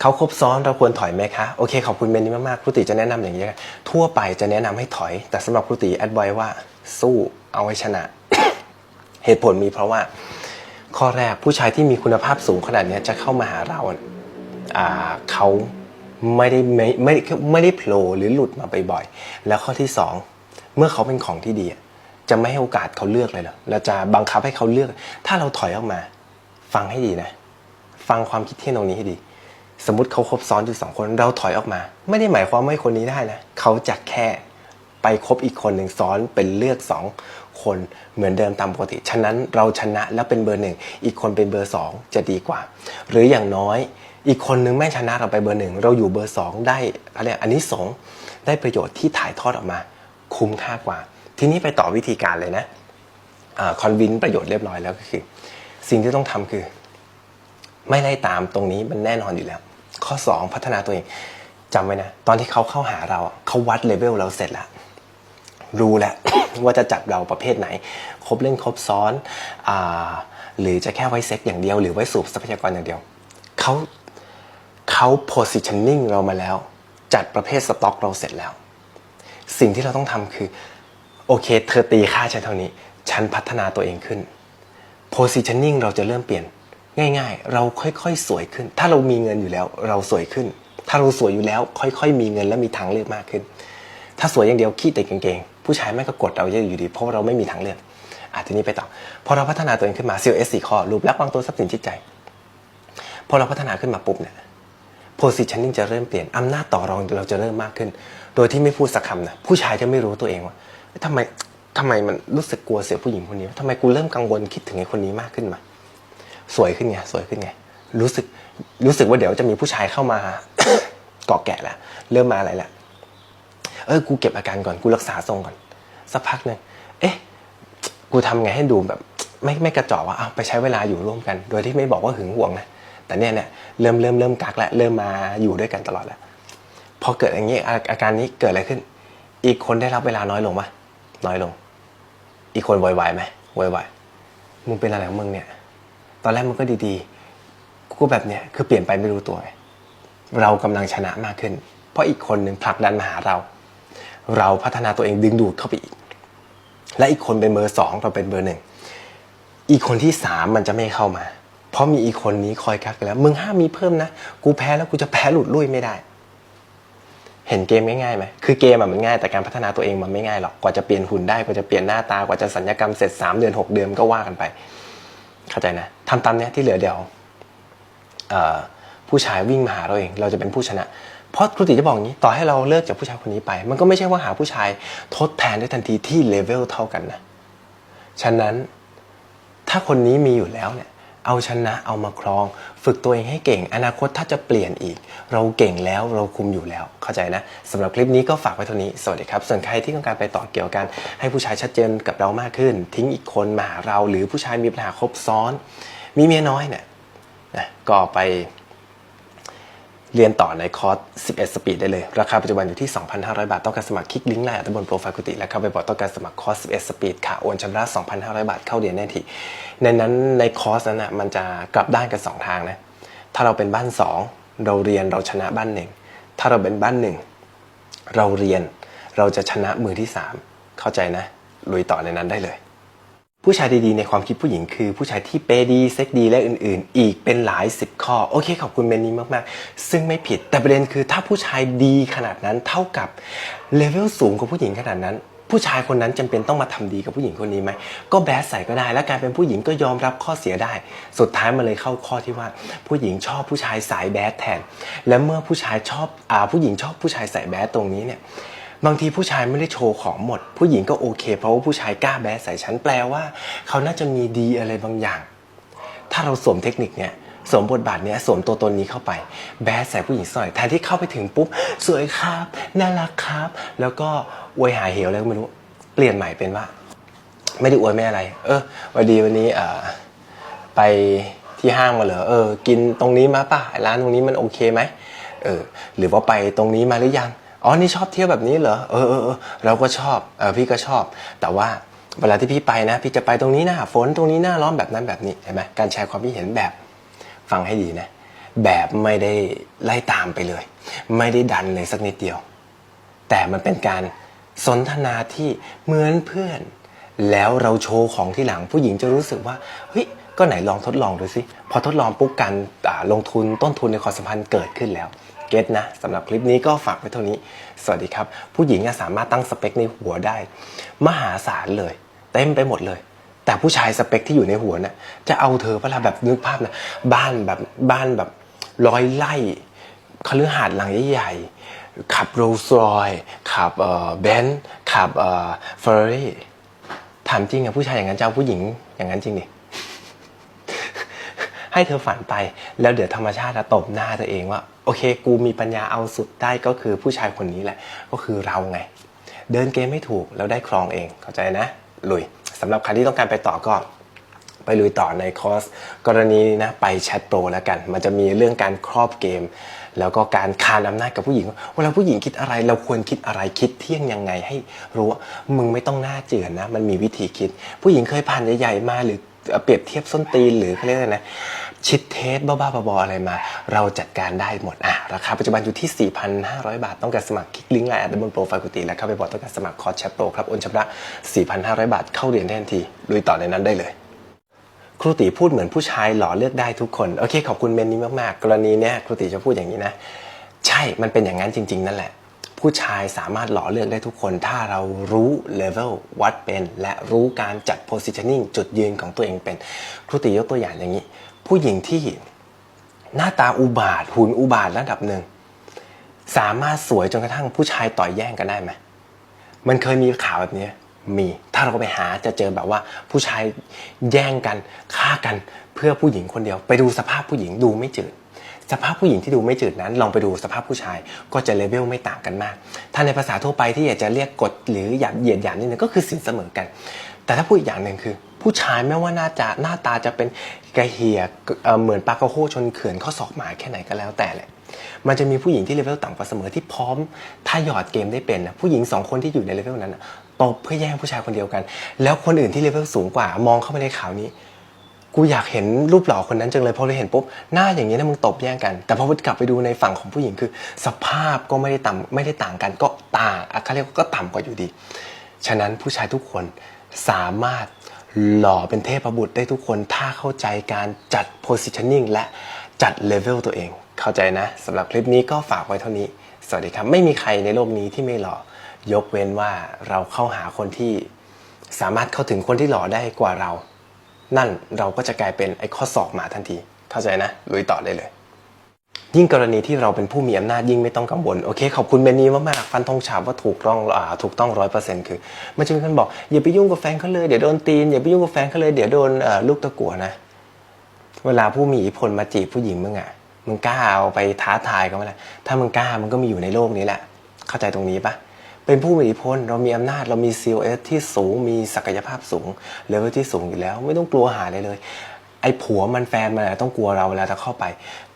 เขาครบซ้อนเราควรถอยไหมคะ โอเคขอบคุณเมนนี้มากๆครูติจะแนะนำอย่างนี้ทั่วไปจะแนะนำให้ถอย แต่สำหรับครูติแอดไว้ว่าสู้เอาไว้ชนะ เหตุผลมีเพราะว่า ข้อแรกผู้ชายที่มีคุณภาพสูงขนาดนี้จะเข้ามาหาเราอ่าเขาไม่ได้ไม่ไม่ไม่ได้โผล่หรือหลุดมาบ่อยๆแล้วข้อที่สองเมื่อเขาเป็นของที่ดีจะไม่ให้โอกาสเขาเลือกเลยเหรอเราจะบังคับให้เขาเลือก ถ้าเราถอยออกมา ฟังให้ดีนะ ฟังความคิดเห็นตรงนี้ให้ดี สมมติเขาคบซ้อนอยู่สองคนเราถอยออกมา ไม่ได้หมายความว่าคนนี้ได้นะเขาจะแค่ไปคบอีกคนหนึ่งซ้อนเป็นเลือกสองคนเหมือนเดิมตามปกติ ฉะนั้นเราชนะแล้วเป็นเบอร์หนึ่งอีกคนเป็นเบอร์สองจะดีกว่า หรืออย่างน้อยอีกคนนึงไม่ชนะเราไปเบอร์หนึ่งเราอยู่เบอร์สองได้อะไรอันนี้สองได้ประโยชน์ที่ถ่ายทอดออกมา คุ้มค่ากว่า ทีนี้ไปต่อวิธีการเลยนะคอนวินประโยชน์เรียบร้อยแล้วก็คือ สิ่งที่ต้องทำคือ ไม่ไล่ตามตรงนี้มันแน่นอนอยู่แล้ว ข้อ 2 พัฒนาตัวเองจำไว้นะ ตอนที่เขาเข้าหาเราเขาวัดเลเวลเราเสร็จแล้วรู้แล้วว่าจะจับเราประเภทไหน ครบเล่นครบซ้อนอหรือจะแค่ไว้เซ็กอย่างเดียว หรือไว้สูบทรัพยากรอย่างเดียวเขาเขา positioning เรามาแล้ว จัดประเภทสต็อกเราเสร็จแล้ว สิ่งที่เราต้องทำคือ โอเค เธอตีค่าฉันเท่านี้ ฉันพัฒนาตัวเองขึ้น positioning เราจะเริ่มเปลี่ยน ง่ายๆ เราค่อยๆ สวยขึ้น ถ้าเรามีเงินอยู่แล้ว เราสวยขึ้น ถ้าเราสวยอยู่แล้ว ค่อยๆ มีเงินและมีทางเลือกมากขึ้น ถ้าสวยอย่างเดียวขี้ติดกางเกงผู้ชายไม่ก็กดเราเยอะอยู่ดี เพราะเราไม่มีทางเลือกอาทีนี้ไปต่อพอเราพัฒนาตัวเองขึ้นมา CLS 4ข้อรูปลักษณ์วางตัวทรัพย์สินจิตใจพอเราพัฒนาขึ้นมาปุ๊บเนี่ย positioning จะเริ่มเปลี่ยนอำนาจต่อรองเราจะเริ่มมากขึ้น โดยที่ไม่พูดสักคำนะผู้ชายจะไม่รู้ตัวเองว่าทำไมทำไมมันรู้สึกกลัวเสียผู้หญิงคนนี้ทำไมกูเริ่มกังวลคิดถึงไอ้คนนี้มากขึ้นมา สวยขึ้นไงสวยขึ้นไงรู้สึกรู้สึกว่าเดี๋ยวจะมีผู้ชายเข้ามาเกาะแกะแล้วเริ่มมาอะไรแล้วเออกูเก็บอาการก่อนกูรักษาทรงก่อน สักพักหนึ่งเอ๊ะ กูทำไงให้ดูแบบ ไม่ไม่กระจอกว่าเอาไปใช้เวลาอยู่ร่วมกัน โดยที่ไม่บอกว่าหึงหวงนะแต่เนี่ยเนี่ยเริ่มเริ่มเริ่มกักแล้วเริ่มมาอยู่ด้วยกันตลอดแล้วพอเกิดอย่างนี้อาการนี้เกิดอะไรขึ้น อีกคนได้รับเวลาน้อยลงปะน้อยลง อีกคนวอยวายไหมวอยวายมึงเป็นอะไรของมึงเนี่ย อนแรกมันก็ดีๆกูก็แบบเนี้ยคือเปลี่ยนไปไม่รู้ตัว เรากำลังชนะมากขึ้น เพราะอีกคนหนึ่งผลักดันมาหาเรา เราพัฒนาตัวเองดึงดูดเข้าไปอีก และอีกคนเป็นเบอร์สองเราเป็นเบอร์หนึ่งอีกคนที่สามมันจะไม่เข้ามา เพราะมีอีกคนนี้คอยกักแล้ว มึงห้ามมีเพิ่มนะ กูแพ้แล้วกูจะแพ้หลุดลุ่ยไม่ได้ เห็นเกมง่ายๆไหมคือเกมอะมันง่ายแต่การพัฒนาตัวเองมันไม่ง่ายหรอก กว่าจะเปลี่ยนหุ่นได้ กว่าจะเปลี่ยนหน้าตา กว่าจะสัญญกรรมเสร็จ 3 เดือน 6 เดือนก็ว่ากันไป เข้าใจนะ ทำตามเนี้ยที่เหลือเดี๋ยวผู้ชายวิ่งมาหาเราเอง เราจะเป็นผู้ชนะ เพราะครูติจะบอกอย่างนี้ต่อให้เราเลิกจากผู้ชายคนนี้ไป มันก็ไม่ใช่ว่าหาผู้ชายทดแทนได้ทันทีที่เลเวลเท่ากันนะฉะนั้นถ้าคนนี้มีอยู่แล้วเนี่ยเอาชนะเอามาครอง ฝึกตัวเองให้เก่ง อนาคตถ้าจะเปลี่ยนอีก เราเก่งแล้วเราคุมอยู่แล้ว เข้าใจนะสำหรับคลิปนี้ก็ฝากไว้เท่านี้ สวัสดีครับ ส่วนใครที่ต้องการไปต่อเกี่ยวกับการให้ผู้ชายชัดเจนกับเรามากขึ้น ทิ้งอีกคนมาหาเรา หรือผู้ชายมีปัญหาครบซ้อน มีเมียน้อยเนี่ยนะก็ไปเรียนต่อในคอร์ส 11 สปีดได้เลย ราคาปัจจุบันอยู่ที่ 2,500 บาท ต้องการสมัครคลิกลิงก์ไลน์อัตบนโปรไฟล์กุฏิแล้วเข้าไปบอกต้องการสมัครคอร์ส 11 สปีดค่ะ โอนชำระ 2,500 บาทเข้าเรียนได้ทีในนั้นในคอร์สนั้นนะมันจะกลับด้านกัน 2 ทางนะ ถ้าเราเป็นบ้าน 2 เราเรียนเราชนะบ้านหนึ่ง ถ้าเราเป็นบ้านหนึ่ง เราเรียนเราจะชนะมือที่ 3 เข้าใจนะ ลุยต่อในนั้นได้เลย ผู้ชายดีๆในความคิดผู้หญิงคือ ผู้ชายที่เปย์ดีเซ็กดีและอื่นๆ อีกเป็นหลายสิบข้อ โอเค ขอบคุณเมนนี้มากๆ ซึ่งไม่ผิดแต่ประเด็นคือถ้าผู้ชายดีขนาดนั้นเท่ากับเลเวลสูงกว่าผู้หญิงขนาดนั้นผู้ชายคนนั้นจำเป็นต้องมาทำดีกับผู้หญิงคนนี้ไหม ก็แบสใส่ก็ได้ แล้วกายเป็นผู้หญิงก็ยอมรับข้อเสียได้ สุดท้ายมันเลยเข้าข้อที่ว่า ผู้หญิงชอบผู้ชายสายแบดแทน และเมื่อผู้ชายชอบอ่าผู้หญิงชอบผู้ชายสายแบดตรงนี้เนี่ย บางทีผู้ชายไม่ได้โชว์ของหมด ผู้หญิงก็โอเค เพราะว่าผู้ชายกล้าแบสใส่ฉันแปลว่า เขาน่าจะมีดีอะไรบางอย่าง ถ้าเราสวมเทคนิคเนี้ยสวมบทบาทเนี้ยสวมตัวตนนี้เข้าไป แบสใส่ผู้หญิงสอยแทนที่เข้าไปถึงปุ๊บ สวยครับน่ารักครับ แล้วก็อวยหายเหวอะไรก็ไม่รู้เปลี่ยนใหม่เป็นว่า ไม่ได้อวยไม่อะไร เออวันดีวันนี้เอ่อไปที่ห้างมาเหรอเออ กินตรงนี้มาป่ะร้านตรงนี้มันโอเคไหมเออหรือว่าไปตรงนี้มาหรือยัง อ๋อนี่ชอบเที่ยวแบบนี้เหรอเออเออเออเราก็ชอบเออพี่ก็ชอบ แต่ว่าเวลาที่พี่ไปนะ พี่จะไปตรงนี้หน้าฝนตรงนี้หน้าร้อนแบบนั้นแบบนี้เห็นไหมการแชร์ความคิดเห็นแบบฟังให้ดีนะ แบบไม่ได้ไล่ตามไปเลย ไม่ได้ดันเลยสักนิดเดียว แต่มันเป็นการสนทนาที่เหมือนเพื่อน แล้วเราโชว์ของที่หลังผู้หญิงจะรู้สึกว่าเฮ้ยก็ไหนลองทดลองดูสิพอทดลองปุ๊บการลงทุนต้นทุนในความสัมพันธ์เกิดขึ้นแล้ว เก็ตนะสำหรับคลิปนี้ก็ฝากไว้เท่านี้ สวัสดีครับ ผู้หญิงสามารถตั้งสเปคในหัวได้ มหาศาลเลย เต็มไปหมดเลย แต่ผู้ชายสเปคที่อยู่ในหัวน่ะจะเอาเธอเวลาแบบนึกภาพนะบ้านแบบบ้านแบบร้อยไร่คฤหาสน์หลังใหญ่ๆขับโรลส์รอยซ์ขับเบนซ์ขับเฟอร์รารี่ถามจริงอะผู้ชายอย่างนั้นจะเอาผู้หญิงอย่างนั้นจริงดิ ให้เธอฝันไป แล้วเดี๋ยวธรรมชาติจะตบหน้าเธอเองว่า โอเค กูมีปัญญาเอาสุดได้ก็คือผู้ชายคนนี้แหละ ก็คือเราไง เดินเกมไม่ถูกแล้วได้ครองเองเข้าใจนะ ลุยสำหรับใครที่ต้องการไปต่อก็ไปลุยต่อในคอร์สกรณีนะไปแชทโปรแล้วกัน มันจะมีเรื่องการครอบเกม แล้วก็การคานอำนาจกับผู้หญิง เวลาผู้หญิงคิดอะไร เราควรคิดอะไรคิดเที่ยงยังไงให้รู้ว่ามึงไม่ต้องหน้าเจือนนะ มันมีวิธีคิด ผู้หญิงเคยผ่านใหญ่ๆมาหรือเปรียบเทียบส้นตีนหรือเขาเรียกอะไรนะ ชิดเทสบ้าๆบอๆอะไรมา เราจัดการได้หมดอะราคาปัจจุบันอยู่ที่ 4,500 บาท ต้องการสมัครคลิกลิงก์ไลน์แอดบนโปรไฟล์กุฏิแล้วเข้าไปบอกต้องการสมัครคอร์สแชทโปรครับโอนชำระ 4,500 บาทเข้าเรียนได้ทันทีลุยต่อในนั้นได้เลยครูตีพูดเหมือนผู้ชายหล่อเลือกได้ทุกคนโอเคขอบคุณเมนนี้มากๆ กรณีเนี้ยครูตีจะพูดอย่างนี้นะ ใช่มันเป็นอย่างนั้นจริง ๆ นั่นแหละ ผู้ชายสามารถหล่อเลือกได้ทุกคน ถ้าเรารู้เลเวลวัดเป็น และรู้การจัด positioning จุดยืนของตัวเองเป็น ครูตียกตัวอย่างอย่างนี้ ผู้หญิงที่หน้าตาอุบาทหุ่นอุบาทระดับหนึ่งสามารถสวยจนกระทั่งผู้ชายต่อยแย่งกันได้ไหมมันเคยมีข่าวแบบนี้มี ถ้าเราไปหาจะเจอแบบว่าผู้ชายแย่งกันฆ่ากันเพื่อผู้หญิงคนเดียว ไปดูสภาพผู้หญิงดูไม่จืด สภาพผู้หญิงที่ดูไม่จืดนั้น ลองไปดูสภาพผู้ชาย ก็จะเลเวลไม่ต่างกันมาก ถ้าในภาษาทั่วไปที่อยากจะเรียกกฎหรือหยาบเหยียดหยามนิดนึงก็คือสินเสมอกัน แต่ถ้าพูดอีกอย่างหนึ่งคือ ผู้ชายไม่ว่าหน้าจะหน้าตาจะเป็นกระเฮียเเหมือนปลากระโฮชนเขื่อนข้อศอกหมาแค่ไหนก็แล้วแต่แหละมันจะมีผู้หญิงที่เลเวลต่ำกว่าเสมอที่พร้อมถ้าหยอดเกมได้เป็นนะผู้หญิงสองคนที่อยู่ในเลเวลนั้นนะตบเพื่อแย่งผู้ชายคนเดียวกัน แล้วคนอื่นที่เลเวลสูงกว่ามองเข้าไปในข่าวนี้ กูอยากเห็นรูปหล่อคนนั้นจังเลยพอเราเห็นปุ๊บหน้าอย่างนี้นะมึงตบแย่งกัน แต่พอกลับไปดูในฝั่งของผู้หญิงคือ สภาพก็ไม่ได้ต่ำไม่ได้ต่างกันก็ต่างอะเขาเรียกก็ต่ำกว่าอยู่ดี ฉะนั้นผู้ชายทุกคนสามารถ หล่อเป็นเทพบุตรได้ทุกคนถ้าเข้าใจการจัด positioning และจัด level ตัวเอง เข้าใจนะสำหรับคลิปนี้ก็ฝากไว้เท่านี้ สวัสดีครับ ไม่มีใครในโลกนี้ที่ไม่หล่อยกเว้นว่าเราเข้าหาคนที่สามารถเข้าถึงคนที่หล่อได้กว่าเรา นั่นเราก็จะกลายเป็นไอ้ข้อศอกหมาทันที เข้าใจนะลุยต่อได้เลย ยิ่งกรณีที่เราเป็นผู้มีอำนาจยิ่งไม่ต้องกังวลโอเคขอบคุณเมนนี้มากๆฟันธงฉาบว่าถูกต้องอ่าถูกต้องร้อยเปอร์เซ็นต์คือมันจะมีคนบอกอย่าไปยุ่งกับแฟนเขาเลยเดี๋ยวโดนตีนอย่าไปยุ่งกับแฟนเขาเลยเดี๋ยวโดนลูกตะกั่วนะ เวลาผู้มีอิทธิพลมาจีบผู้หญิงมึงอะมึงกล้าเอาไปท้าทายเขาไหมล่ะถ้ามึงกล้ามึงก็มีอยู่ในโลกนี้แหละ เข้าใจตรงนี้ปะเป็นผู้มีอิทธิพลเรามีอำนาจเรามี COS ที่สูงมีศักยภาพสูงเลเวลที่สูงอยู่แล้ว ไม่ต้องกลัวหาเลยเลย อ้ผัวมันแฟนมันอะต้องกลัวเราเวลาจะเข้าไป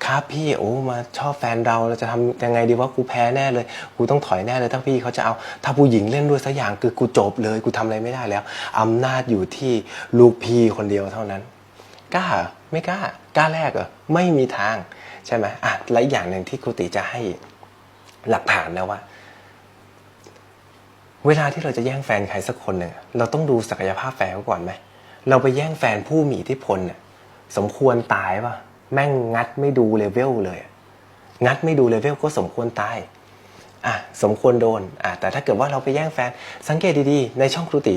ครับพี่โอ้มาชอบแฟนเราเราจะทำยังไงดีว่ากูแพ้แน่เลยกูต้องถอยแน่เลยถ้าพี่เขาจะเอาถ้าผู้หญิงเล่นด้วยสักอย่างคือกูจบเลยกูทำอะไรไม่ได้แล้วอำนาจอยู่ที่ลูกพี่คนเดียวเท่านั้นกล้าเหรอไม่กล้ากล้าแรกเหรอไม่มีทางใช่ไหมอะและอย่างหนึ่งที่ครูติจะให้หลักฐานนะว่า เวลาที่เราจะแย่งแฟนใครสักคนหนึ่งเราต้องดูศักยภาพแฟนเขาก่อนไหมเราไปแย่งแฟนผู้มีอิทธิพลเนี่ย สมควรตายป่ะ แม่งงัดไม่ดูเลเวลเลย งัดไม่ดูเลเวลก็สมควรตายอะสมควรโดนอะแต่ถ้าเกิดว่าเราไปแย่งแฟน สังเกตดีๆ ในช่องครูตี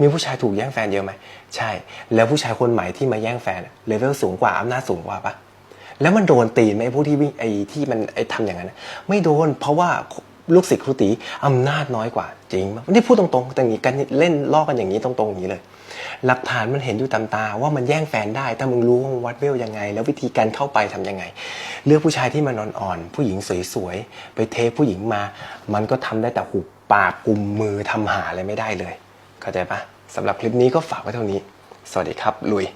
มีผู้ชายถูกแย่งแฟนเยอะไหมใช่ แล้วผู้ชายคนใหม่ที่มาแย่งแฟนเลเวลสูงกว่าอำนาจสูงกว่าปะแล้วมันโดนตีนไหมผู้ที่วิ่งไอ้ที่มันไอ้ทำอย่างนั้นไม่โดนเพราะว่าลูกศิษย์ครูตีอำนาจน้อยกว่าจริงมั้ยนี่พูดตรงๆแต่งนี้กันเล่นล่อกันอย่างนี้ตรงๆอย่างนี้เลย หลักฐานมันเห็นอยู่ตามตาว่ามันแย่งแฟนได้ ถ้ามึงรู้ว่ามึงวัดเวลยังไง แล้ววิธีการเข้าไปทำยังไง เลือกผู้ชายที่มันอ่อนๆผู้หญิงสวยๆไปเทผู้หญิงมา มันก็ทำได้แต่หุบปากกุมมือทำหาอะไรไม่ได้เลยเข้าใจปะสำหรับคลิปนี้ก็ฝากไว้เท่านี้ สวัสดีครับลุย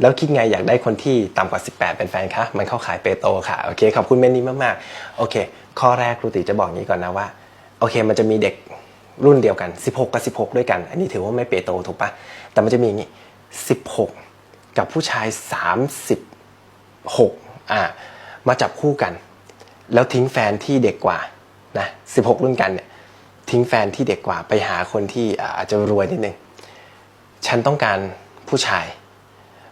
แล้วคิดไงอยากได้คนที่ต่ำกว่า 18 เป็นแฟนคะมันเข้าขายเปโตค่ะ โอเค ขอบคุณเมนนี้มาก ๆ โอเค ข้อแรกครูติจะบอกงนี้ก่อนนะว่า โอเค มันจะมีเด็ก รุ่นเดียวกัน 16 กับ 16 ด้วยกัน อันนี้ถือว่าไม่เปโตถูกปะแต่มันจะมีอย่างนี้ 16 กับผู้ชาย 36 อ่ามาจับคู่กัน แล้วทิ้งแฟนที่เด็กกว่านะสิบหกรุ่นกันเนี่ยทิ้งแฟนที่เด็กกว่าไปหาคนที่อาอาจจะรวยนิดนึงฉันต้องการผู้ชาย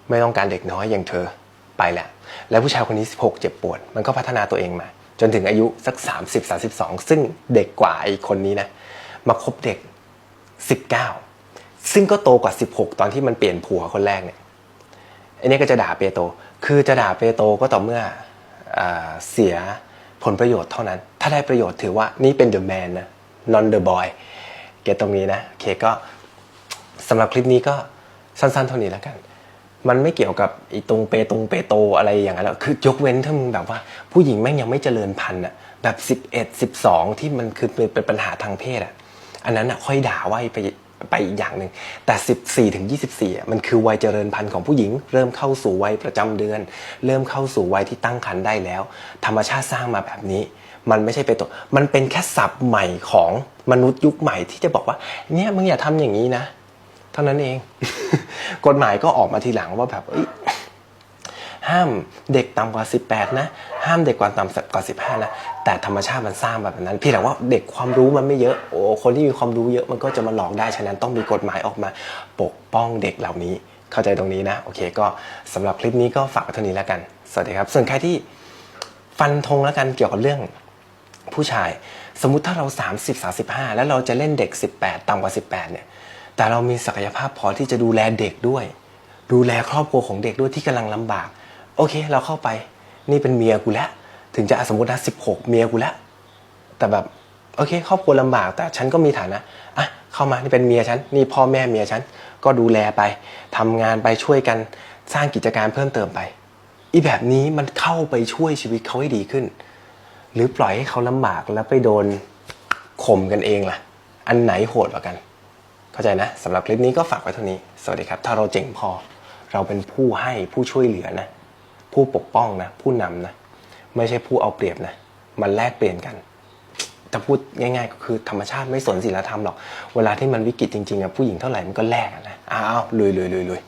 ไม่ต้องการเด็กน้อยอย่างเธอไปแหละ แล้วผู้ชายคนนี้ 16 เจ็บปวด มันก็พัฒนาตัวเองมา จนถึงอายุสัก 30 32 ซึ่งเด็กกว่าไอ้คนนี้นะ มาคบเด็ก 19 ซึ่งก็โตกว่า 16 ตอนที่มันเปลี่ยนผัวคนแรกเนี่ยอ้นี่ก็จะด่าเปโต คือจะด่าเปโตก็ต่อเมื่ออเสียผลประโยชน์เท่านั้น ถ้าได้ประโยชน์ถือว่านี่เป็น the man นะ non the boy เก็ตตรงนี้นะโอเคก็สำหรับคลิปนี้ก็สั้นๆเท่านี้แล้วกัน มันไม่เกี่ยวกับอีตรงเปตรงเปโตอะไรอย่างนั้นหรอกคือยกเว้นถ้ามึงแบบว่า ผู้หญิงแม่งยังไม่เจริญพันธุ์อะแบบ 11 12 ที่มันคือเป็นปัญหาทางเพศอะ อันนั้นอะค่อยด่าว่าไปไปอีกอย่างหนึ่งแต่ 14ถึง24อ่มันคือวัยเจริญพันธุ์ของผู้หญิง เริ่มเข้าสู่วัยประจำเดือน เริ่มเข้าสู่วัยที่ตั้งครรภ์ได้แล้ว ธรรมชาติสร้างมาแบบนี้ มันไม่ใช่เป็นตัวมันเป็นแค่ศัพท์ใหม่ของมนุษย์ยุคใหม่ที่จะบอกว่า เนี่ยมึงอย่าทำอย่างนี้นะ เท่านั้นเอง กฎหมายก็ออกมาทีหลังว่าแบบ ห้ามเด็กต่ำกว่า 18 นะ ห้ามเด็กกว่าต่ำกว่า 15 นะ แต่ธรรมชาติมันสร้างแบบนั้น พี่แต่ว่าเด็กความรู้มันไม่เยอะ โอ้คนที่มีความรู้เยอะมันก็จะมาหลอกได้ ฉะนั้นต้องมีกฎหมายออกมาปกป้องเด็กเหล่านี้ เข้าใจตรงนี้นะ โอเค ก็สำหรับคลิปนี้ก็ฝากเท่านี้แล้วกัน สวัสดีครับ ส่วนใครที่ฟันธงแล้วกันเกี่ยวกับเรื่องผู้ชาย สมมุติถ้าเรา 30 35 แล้วเราจะเล่นเด็ก 18 ต่ำกว่า 18 เนี่ย แต่เรามีศักยภาพพอที่จะดูแลเด็กด้วย ดูแลครอบครัวของเด็กด้วยที่กำลังลำบาก โอเค เราเข้าไป นี่เป็นเมียกูแล้ว ถึงจะสมมตินะ16เมียกูแล้ว แต่แบบโอเคครอบครัวลำบากแต่ฉันก็มีฐานะอะเข้ามานี่เป็นเมียฉันนี่พ่อแม่เมียฉันก็ดูแลไปทำงานไปช่วยกันสร้างกิจการเพิ่มเติมไป อีแบบนี้มันเข้าไปช่วยชีวิตเขาให้ดีขึ้น หรือปล่อยให้เขาลำบากแล้วไปโดนข่มกันเองล่ะ อันไหนโหดกว่ากัน เข้าใจนะสำหรับคลิปนี้ก็ฝากไว้เท่านี้ สวัสดีครับ ถ้าเราเจ๋งพอ เราเป็นผู้ให้ผู้ช่วยเหลือนะ ผู้ปกป้องนะผู้นำนะไม่ใช่ผู้เอาเปรียบนะมันแลกเปลี่ยนกันจะพูดง่ายๆก็คือธรรมชาติไม่สนศีลธรรมหรอก เวลาที่มันวิกฤตจริงๆอะผู้หญิงเท่าไหร่มันก็แลกอะนะอ้าวลุยลุยลุยลุย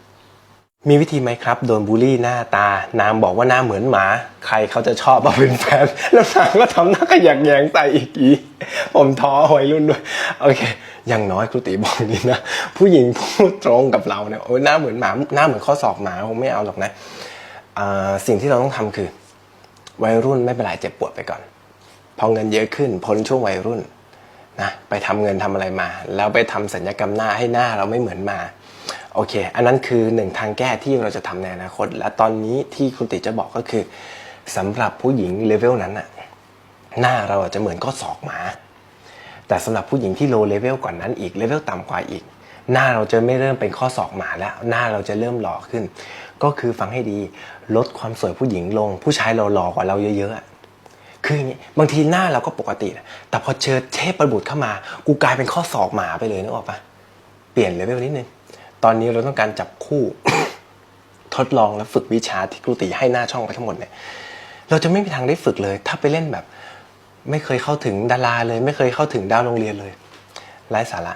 มีวิธีไหมครับ โดนบูลลี่หน้าตานางบอกว่าหน้าเหมือนหมา ใครเขาจะชอบมาเป็นแฟนแล้วนางก็ทำหน้าขยักแยงใส่อีกอีผมท้อวัยรุ่นด้วยโอเค อย่างน้อยครูตีบอกนี้นะ ผู้หญิงพูดตรงกับเราเนี่ยโอ้ยหน้าเหมือนหมาหน้าเหมือนข้อศอกหมาคงไม่เอาหรอกนะ สิ่งที่เราต้องทำคือ วัยรุ่นไม่เป็นไรเจ็บปวดไปก่อน พอเงินเยอะขึ้นพ้นช่วงวัยรุ่นนะไปทำเงินทำอะไรมา แล้วไปทำสัญญกรรมหน้าให้หน้าเราไม่เหมือนมาโอเค อันนั้นคือหนึ่งทางแก้ที่เราจะทำในอนาคต และตอนนี้ที่คุณติจะบอกก็คือสำหรับผู้หญิงเลเวลนั้นน่ะหน้าเราจะเหมือนข้อศอกหมา แต่สำหรับผู้หญิงที่โลเลเวลก่อนนั้นอีกเลเวลต่ำกว่าอีก หน้าเราจะไม่เริ่มเป็นข้อศอกหมาแล้ว หน้าเราจะเริ่มหล่อขึ้น ก็คือฟังให้ดีลดความสวยผู้หญิงลง ผู้ชายเราหล่อกว่าเราเยอะๆคืออย่างงี้บางทีหน้าเราก็ปกติแต่พอเจอเทพประบุตรเข้ามา กูกลายเป็นข้อศอกหมาไปเลยนึกออกปะเปลี่ยนเลเวลนิดนึงตอนนี้เราต้องการจับคู่ทดลองและฝึกวิชาที่ครูตีให้หน้าช่องไปทั้งหมดเนี่ยเราจะไม่มีทางได้ฝึกเลย ถ้าไปเล่นแบบ ไม่เคยเข้าถึงดาราเลย ไม่เคยเข้าถึงดาวโรงเรียนเลยไร้สาระ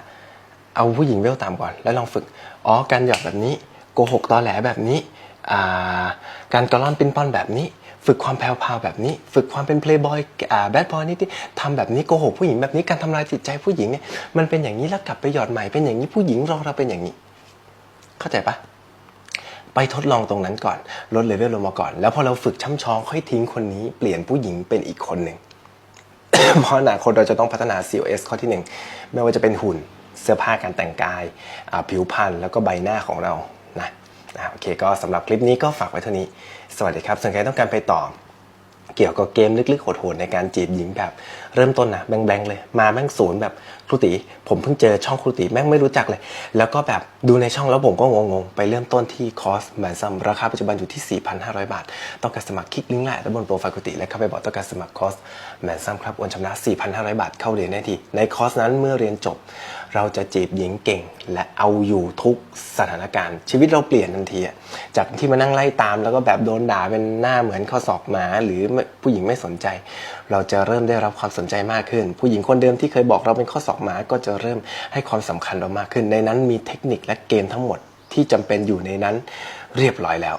เอาผู้หญิงเวลต่ำก่อน แล้วลองฝึก อ๋อ การหยอกแบบนี้ โกหกตอแหลแบบนี้ การกระล่อนปิ้นป้อนแบบนี้ ฝึกความแพรวพราวแบบนี้ ฝึกความเป็นเพลย์บอยแบดบอยนิดๆทำแบบนี้โกหกผู้หญิงแบบนี้ การทำลายจิตใจผู้หญิงเนี่ย มันเป็นอย่างนี้แล้วกลับไปหยอดใหม่ เป็นอย่างนี้ผู้หญิงรอเราเป็นอย่างนี้ เข้าใจปะไปทดลองตรงนั้นก่อน ลดเลเวลลงมาก่อน แล้วพอเราฝึกช่ำชองค่อยทิ้งคนนี้ เปลี่ยนผู้หญิงเป็นอีกคนหนึ่งเพราะอนาคตเราจะต้องพัฒนา COS ข้อที่หนึ่งไม่ว่าจะเป็นหุ่น เสื้อผ้าการแต่งกาย ผิวพรรณแล้วก็ใบหน้าของเรานะนะโอเคก็สำหรับคลิปนี้ก็ฝากไว้เท่านี้ สวัสดีครับส่วนใครต้องการไปต่อ เกี่ยวกับเกมลึกๆโหดๆในการจีบหญิงแบบ เริ่มต้นนะแบงๆเลย มาแม่งศูนย์แบบครูตีผมเพิ่งเจอช่องครูตีแม่งไม่รู้จักเลย แล้วก็แบบดูในช่องแล้วผมก็งงๆ ไปเริ่มต้นที่คอร์สแมนซัมราคาปัจจุบันอยู่ที่ 4,500 บาท ต้องการสมัครคลิกลิงก์แหละด้านบนโปรไฟล์ครูตีและเข้าไปบอกต้องการสมัครคอร์สแมนซัมครับโอนชำระ 4,500 บาทเข้าเรียนได้ทีในคอร์สนั้นเมื่อเรียนจบ เราจะจีบหญิงเก่ง และเอาอยู่ทุกสถานการณ์ ชีวิตเราเปลี่ยนทันทีอะจากที่มานั่งไล่ตามแล้วก็แบบโดนด่าเป็นหน้าเหมือนข้อศอกหมาหรือไผู้หญิงไม่สนใจ เราจะเริ่มได้รับความสนใจมากขึ้น ผู้หญิงคนเดิมที่เคยบอกเราเป็นข้อสอกหมาก็จะเริ่มให้ความสำคัญเรามากขึ้น ในนั้นมีเทคนิคและเกมทั้งหมดที่จำเป็นอยู่ในนั้นเรียบร้อยแล้ว